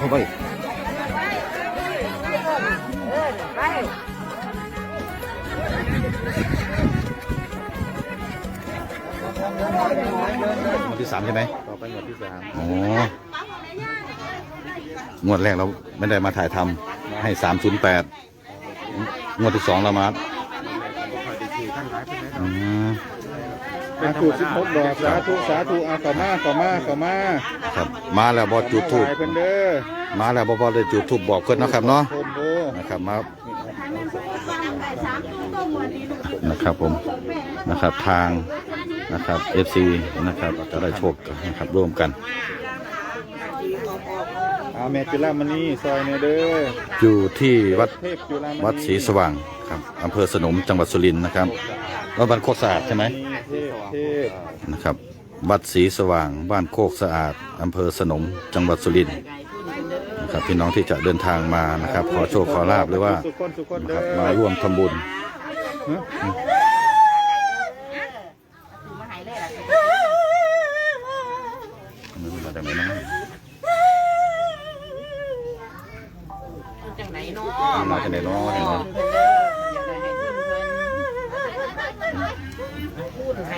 เข้าไปงวดที่สามใช่ไหมต่อไปหมวดที่สามอ๋องวดแรกเราไม่ได้มาถ่ายทำให้สามศูนย์แปดงวดที่สองเรามาบ่ค่ อยได้คุยกันหลายเป็นไหนอืมสาธุสิบหกดอกสาธุสาธุอาต่อมาต่อมาต่อมาครับมาแล้วบอจุดทูบถวายเพิ่นเด้อมาแล้วบอบอได้จุดทูบบอกเพื่อนเนาะครับเนาะโคมเด้อนะครับมานะครับผมนะครับทางนะครับ FC นะครับจะได้โชคกันนะครับร่วมกันอาแม่จุฬามณีซอยเนี่ยเด้ออยู่ที่วัดเทพจุฬามณีวัดศรีสว่างครับอำเภอสนมจังหวัดสุรินทร์นะครับวัดบ้านโคกสะอาดใช่ไหม เทพนะครับวัดศรีสว่างบ้านโคกสะอาดอำเภอสนมจังหวัดสุรินทร์นะครับพี่น้องที่จะเดินทางมานะครับ ขอโชคขอลาบหรือว่าสุขคนสุขคนนะเด้ครับมาร่วมทำบุญ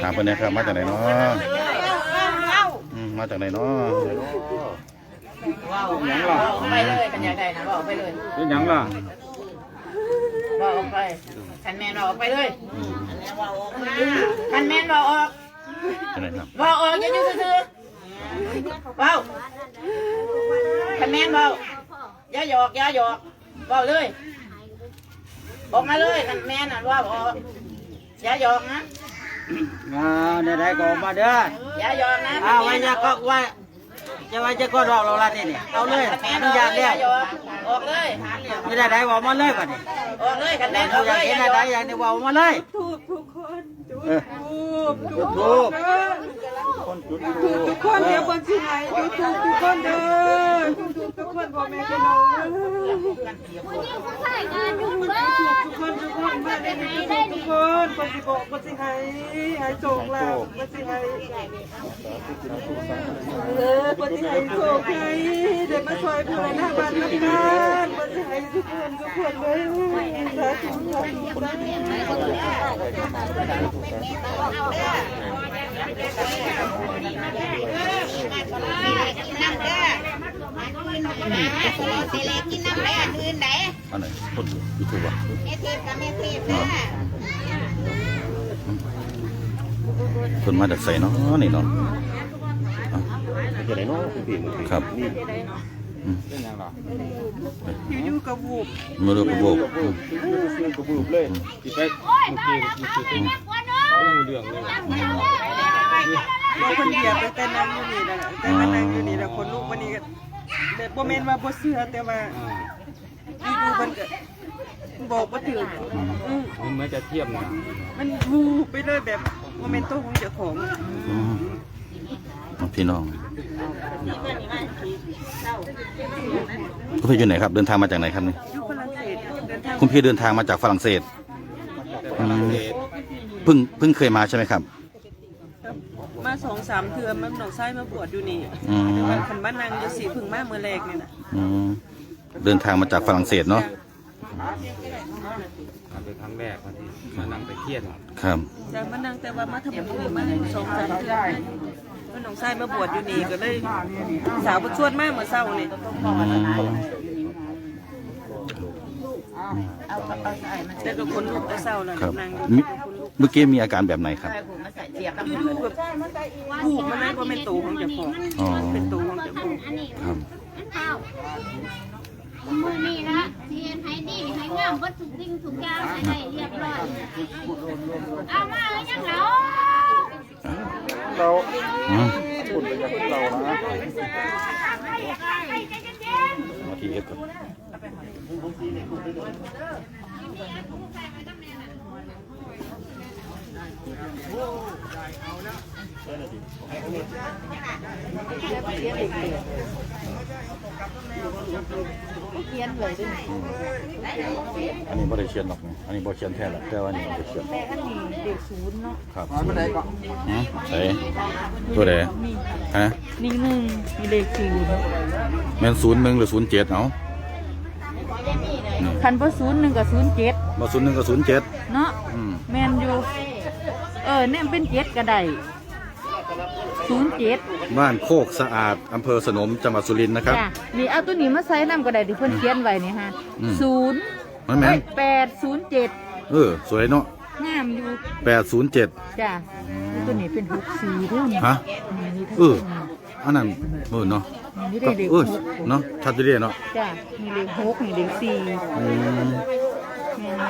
ถามเพื่อนนะครับ มาจากไหนเนาะอืมมาจากไหนเนาะว้าวว้าวไปเลยกันอยากได้นะว้าวไปเลยเป็นหยังล่ะว้าวออกไปคันแมนว้าวออกไปเลยคันแมนว้าวออกจากไหนครับว้าวออกอย่าอยู่ซื่อๆว้าวคันแมนว้าวอย่าหยอกอย่าหยอกว้าวเลยออกมาเลยคันแมนน่ะว้าวออกอย่าหยอกนะ อ่าเนี่ยได้ก็ออกมาเด้ออย่าหยอกนะอ้าวไว้จะก็ไว้จะไว้จะก็รอกเราละนี่นี่เอาเลยแม่อนุญาตแล้วออกเลยไม่ได้ได้บอกมาเลยป่ะนี่ออกเลยกันแดแต่นอเราอกอเลยยากอเห็นย่าหยอกอะไรอย่างนี้บอกมาเลยทูบทุกคนจุดเออทูบทูบคนจุดทูบทุกคนเดี๋ยวบนสิไหนยูทูบทุกคนเด้อทูบทุกคนพ่อแม่พี่น้องเด้อทุกคนทุกคนมาได้ในยูทูบทุ กคนบนสิบอกบนสิให้ให้โชคลาภบนสิให้เออบนสิให้โชคให้เดี๋ยวมาช่วยเพื่อนหน้าบ้านน้ำกันบนสิให้ทุกคนทุกคนเลยสาธุสาธุสาธุอันไหนคนยูทูบอะ คนมาจากใส่เนาะนี่เนาะอะจะได้เนาะคุณพี่มึงครับเป็นหยังล่ะอยู่ๆกับวูบมาดูกระโบกอืมซื้อกระบุบเลยสิไปเมื่อกี้เมื่อกี้เอาเรื่องเลยว่าคนเหยียบแต่นั่งอยู่นี่นะแต่มานั่งอยู่นี่แล้วคนลูกวันนี้ก็แต่บ่แม่นว่าบ่เชื่อแต่ว่าอยู่ๆมันก็บอกบ่ถึงอืมมันเหมือนจะเทียมนะมันวูบไปเลยแบบ บ่แม่นตัวของเจ้าของอืมพี่น้องคุณพี่อยู่ไหนครับเดินทางมาจากไหนครับนี่อยู่ฝรั่งเศสเดินทางคุณพี่เดินทางมาจากฝรั่งเศสฝรั่งเศสเพิ่งเพิ่งเคยมาใช่ไหมครับ มาสองสามเทื่อมันน้องชายมาบวชอยู่นี่อืม แต่ว่าคันมานั่งอยู่สิเพิ่งมาเมื่อแรกนี่น่ะอืมเดินทางมาจากฝรั่งเศสเนาะมา เป็นครั้งแรกมาที่มานั่งไปเทียนครับแต่มานั่งแต่ว่ามาทำบุญมาสองสามเทื่อแล้วน้องชายมาบวชอยู่นี่ก็เลย สาวบ่ชวนมาเมื่อเช้านี่อืมแต่ก็คนลูกแต่เศร้าแล้วครับนั่งอยู่มิคนลูกเมื่อกี้มีอาการแบบไหนครับ อยู่ๆแบบลูกมันนั่นก็เป็นตูของเจ้าของอ๋อ เป็นตูของเจ้าของครับ มือนี่ละเทียนให้ดีให้งามวัตถุสิ่งทุกอย่างให้ได้เรียบร้อย เอามาเลยยังเหงาเราอืมพูดไปจากเรานะมาที่เอฟ ก่อนอันนี้บ่ได้เขียนหรอกนะอันนี้บ่เขียนแท้หรอกแต่ว่าอันนี้บ่ได้เขียน แต่อันนี้เด็กศูนย์เนาะครับศูนย์หืมใส่ตัวใดฮะนี่หนึ่งมีเลขศูนย์ แม่นศูนย์หนึ่งหรือศูนย์เจ็ดเอา คันบ่ศูนย์หนึ่งกับศูนย์เจ็ดบ่ศูนย์หนึ่งกับศูนย์เจ็ดเนาะอืมแมนอยู่ เออเนี่ยเป็นเจ็ดก็ได้ศูนย์เจ็ดบ้านโคกสะอาดอำเภอสนมจังหวัดสุรินทร์นะครับ จ้ะนี่เอาตัวนี้มาใส่น้ำก็ได้ที่เพิ่นเขียนไว้นี่ฮะอืม ศูนย์มันแม่นแปดศูนย์เจ็ดเออ สวยเนาะงามอยู่แปดศูนย์เจ็ดจ้ะแล้วตัวนี้เป็นหกสี่เด้วยนี่ฮะนี่เออ อันนั้นเออเนาะนี่ก็ได้เลขเอหกเนาะชัดเจนเนาะจ้ะมีเลขหกมีเลขสี่อืมอ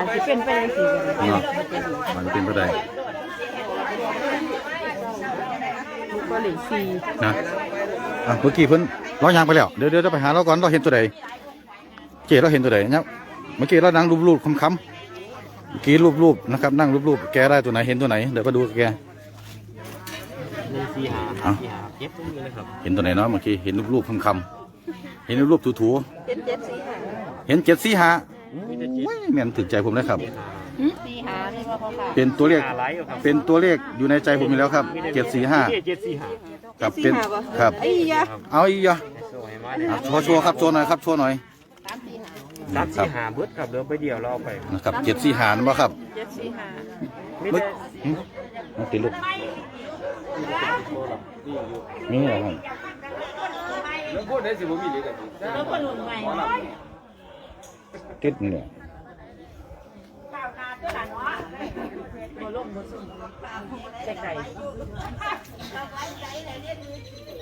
าจจะเป็นไปได้สี่เนาะมันเป็นไปได้ก็เลขสี่นะอะเมื่อกี้เพิ่นเรายางไปแล้วเดี๋ยวเดี๋ยวไปหาเราก่อนเราเห็นตัวใดเจ๊เราเห็นตัวใดเนี่ยเมื่อกี้เรานั่งรูปๆคำๆเมื่อกี้รูปๆนะครับนั่งรูปๆแกได้ตัวไหนเห็นตัวไหนเดี๋ยวก็ดูแก หนึ่งสี่หาเอ้าสี่หาเจ็ดตรงนี้เลยครับเห็นตัวไหนเนาะเมื่อกี้เห็นรูปๆคำๆเห็นรูปๆถูๆเป็นเจ็ดสี่ห้าเห็นเจ็ดสี่ห้าแม่นถึงใจผมเลยครับ สี่ห้านี่ว่าเขาค่ะเป็นตัวเลขหาไลท์อยู่ครับเป็นตัวเลขอยู่ในใจผมอยู่แล้วครับเจ็ดสี่ห้าเจ็ดสี่หาครับเป็นครับ ไอ้ยะเอาอีกอะโซ่ให้มาเลยอะโชว์โชว์ครับโชว์หน่อยครับโชว์หน่อยสามสี่หาเบิดครับเดี๋ยวไปเดียวเราเอาไปนะครับเจ็ดสี่ห้านะบ่ครับเจ็ดสี่ห้าไม่มึกได้หึมันติดลูก นี่เหรอครับแล้วพูดได้สิบ่มีเลยกันแล้วคนหนุ่มใหม่ติดนี่แหละใส่ไก่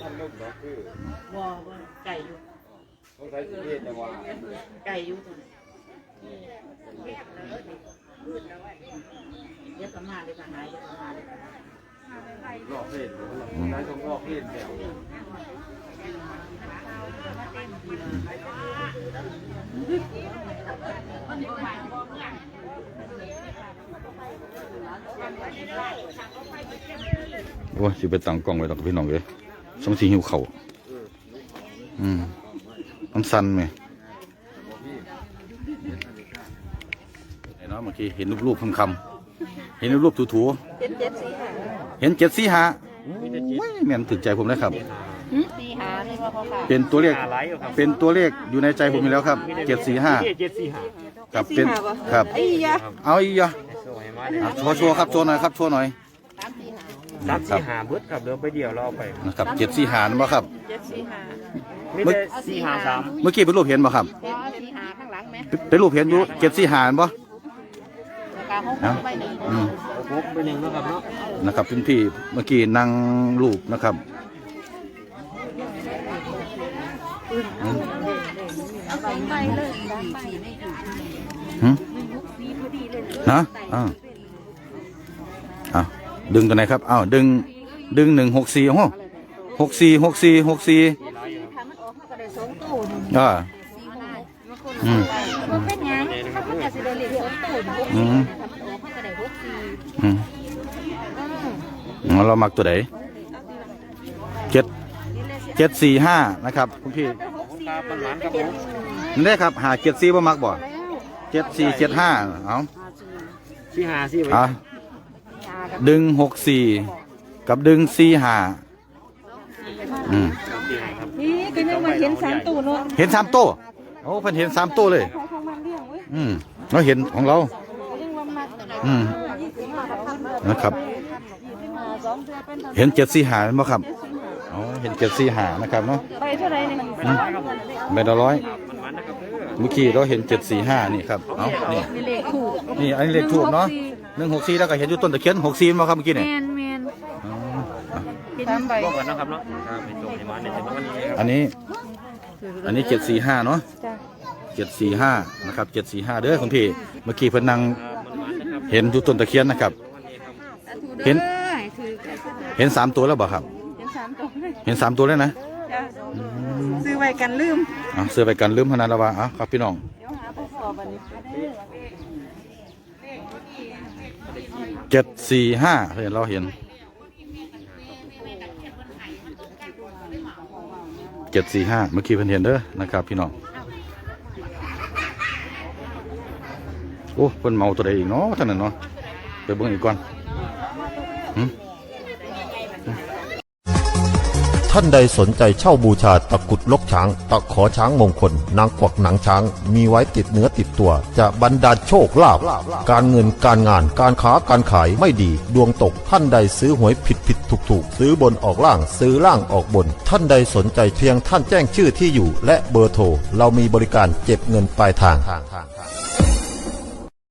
ท่านลูกดอคือวอไก่อยู่ต้องใช้สิเทศจังหวะไก่อยู่ตรงเยอะประมาณเลยค่ะหายเยอะประมาณเลย รอบเพศนายต้องรอบเพศแล้วโอ้ยสิไปตั้งกล้องไว้ดอกพี่น้องเลยสงสีหิวเข่าอืมมันสั่นไหมไอ้เนาะเมื่อกี้เห็นรูปๆคำๆเห็นรูปๆถูๆเป็นเจ็ดสี่ห้า เห็นเจ็ดสี่ห้าแม่นถึงใจผมเลยครับ สี่ห้านี่ว่าเขาค่ะเป็นตัวเลข หาไลท์อยู่ครับเป็นตัวเลขอยู่ในใจผมอยู่แล้วครับเจ็ดสี่ห้าเจ็ดสี่หาครับเป็นครับ ไอ้ยะเอาอีกอะโซ่ให้มาเลยอะโชว์โชว์ครับโชว์หน่อยครับโชว์หน่อยสามสี่หาเบิดครับเดี๋ยวไปเดียวเราเอาไปนะครับเจ็ดสี่ห้านะบ่ครับ เจ็ดสี่ห้าไม่ได้สี่หาสามเมื่อกี้เป็นรูปเห็นบ่ครับสี่ห้าข้างหลังไหมเป็นเป็นรูปเห็นอยู่เจ็ดสี่ห้าบ่ราคาห้องเอ้าไปหนึ่งอืม โอ้โหไปหนึ่งแล้วครับเนาะนะครับเป็นพี่เมื่อกี้นั่งรูปนะครับอืมหืมนะอ้าวอ้าวดึงตัวไหนครับอ้าวดึงดึงหนึ่งหกสี่โอ้โหหกสี่หกสี่หกสี่อ่าอืม องตัวหกอืมเขาจะได้หกสี่อืมงั้นเรามักตัวไหนเจ็ดเจ็ดสี่ห้านะครับคุณพี่ครับมันหวานครับผมนี่ได้ครับหาเจ็ดสี่บ่มักบ่เจ็ดสี่เจ็ดห้าเอาสี่หาสี่ไว้เอาดึงหกสี่กับดึงสี่ห้าอืมสี่หาครับนี่ก็ยังมาเห็นสามตัวเนาะเห็นสามโต้โอ้เพิ่นเห็นสามโต้เลยของของมันเลี้ยงเว้ยอืม เราเห็นของเรายังว่ามัดอืมยี่สิบห้าพันนะครับยี่สิบห้าสองเดือนเป็นเท่าไหร่เห็นเจ็ดสี่ห้าบ่ครับอ๋อเห็นเจ็ดสี่ห้านะครับเนาะไปเท่าไหร่เนี่ยใบละร้อยมันหวานนะครับเด้อเมื่อกี้เราเห็นเจ็ดสี่ห้านี่ครับเอานี่มีเลขถูกนี่อันนี้เลขทูบเนาะหนึ่งหกสี่แล้วก็เห็นอยู่ต้นตะเคียนหกสี่มาครับเมื่อกี้แมเนี่ยนแมนอ๋อสามใบร่วมกันนะครับเนาะครับเป็นตัวให้มาในจำนวนนี้ครับอันนี้ อันนี้เจ็ดสี่ห้าเนาะจ้ะ เจ็ดสี่ห้านะครับเจ็ดสี่ห้าเด้อคุณพี่เมื่อกี้เพิ่นนั่งมันหวานนะครับเห็นอยู่ต้นตะเคียนนะครับ เห็นถือเห็นสามตัวแล้วบ่ครับเห็นสามตัวเลยเห็นสามตัวเลยนะจ้ะซื้อไว้กันลืมอะเสื้อไปกันลืมพนันแล้วว่าอะครับพี่น้องเดี๋ยวหาไปสอบวันนี้เจ็ดสี่ห้าเห็นเราเห็นเจ็ดสี่ห้าเมื่อกี้เพิ่นเห็นเด้อนะครับ พี่น้อง อ้เพิ่นเมาตัวใดอีกเนาะท่านนั้นเนาะไปเบิ่งอีกก่อนท่านใดสนใจเช่าบูชาตะกุดลกช้าง ตะขอช้างมงคล นางกวักหนังช้าง มีไว้ติดเนื้อติดตัว จะบรรดาลโชคลาภการเงินการงานการค้าการขายไม่ดี ดวงตกท่านใดซื้อหวยผิดผิดถูกถูกซื้อบนออกล่างซื้อล่างออกบน ท่านใดสนใจเพียงท่านแจ้งชื่อที่อยู่ และเบอร์โทรเรามีบริการเก็บเงินปลายทาง